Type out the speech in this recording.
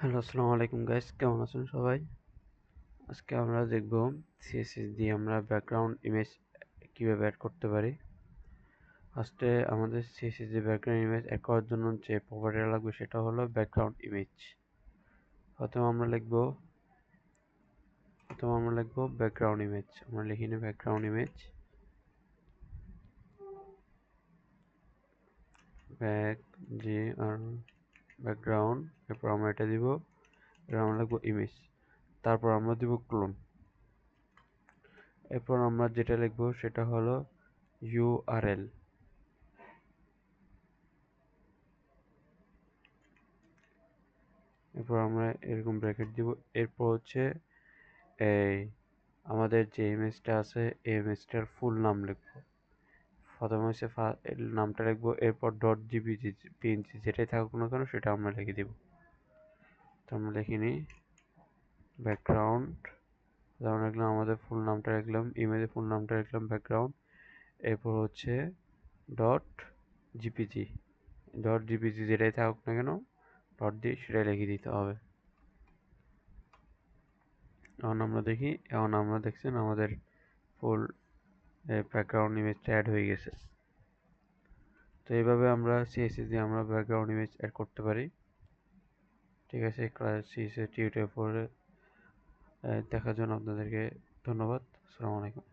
Hello, আসসালামু আলাইকুম guys কেমন আছেন সবাই? আজকে আমরা দেখব সিএসএস দিয়ে আমরা ব্যাকগ্রাউন্ড ইমেজ কীভাবে অ্যাড করতে পারি। ফার্স্টে আমাদের সিএসএস দিয়ে ব্যাকগ্রাউন্ড ইমেজ অ্যাড করার জন্য যে প্রপার্টিটা লাগবে সেটা হলো ব্যাকগ্রাউন্ড ইমেজ প্রথমে আমরা লিখব, প্রথমে আমরা লিখব ব্যাকগ্রাউন্ড ইমেজ আমরা লিখি নিই background image back G R background এরপর আমরা এটা দিব, এরপর আমরা লিখব ইমেজ তারপর আমরা দিব ক্লোন এরপর আমরা যেটা লিখব সেটা হলো ইউআরএল এরপর আমরা এরকম ব্র্যাকেট দিব, এরপর হচ্ছে এই আমাদের যে ইমেজটা আছে, এই ইমেজটার ফুল নাম লিখব। প্রথমে হচ্ছে নামটা লিখব, এরপর ডট জিপিজি পিএনজি যেটাই থাকুক না কেন সেটা আমরা লিখে দিব। তো আমরা লিখে নিই ব্যাকগ্রাউন্ড যেমন লিখলাম আমাদের ফুল নামটা লিখলাম ইমেজের ফুল নামটা লিখলাম ব্যাকগ্রাউন্ড এরপর হচ্ছে ডট জিপিজি ডট জিপিজি যেটাই থাকুক না কেন ডট দিয়ে সেটাই লিখে দিতে হবে। এখন আমরা দেখি, এখন আমরা দেখছেন আমাদের ফুল ব্যাকগ্রাউন্ড ইমেজটা অ্যাড হয়ে গেছে। তো এইভাবে আমরা সিএসএস দিয়ে আমরা ব্যাকগ্রাউন্ড ইমেজ অ্যাড করতে পারি। ঠিক আছে ক্লাস সিএসএস টিউটোরিয়াল পরে দেখার জন্য আপনাদেরকে ধন্যবাদ। আসসালামু আলাইকুম।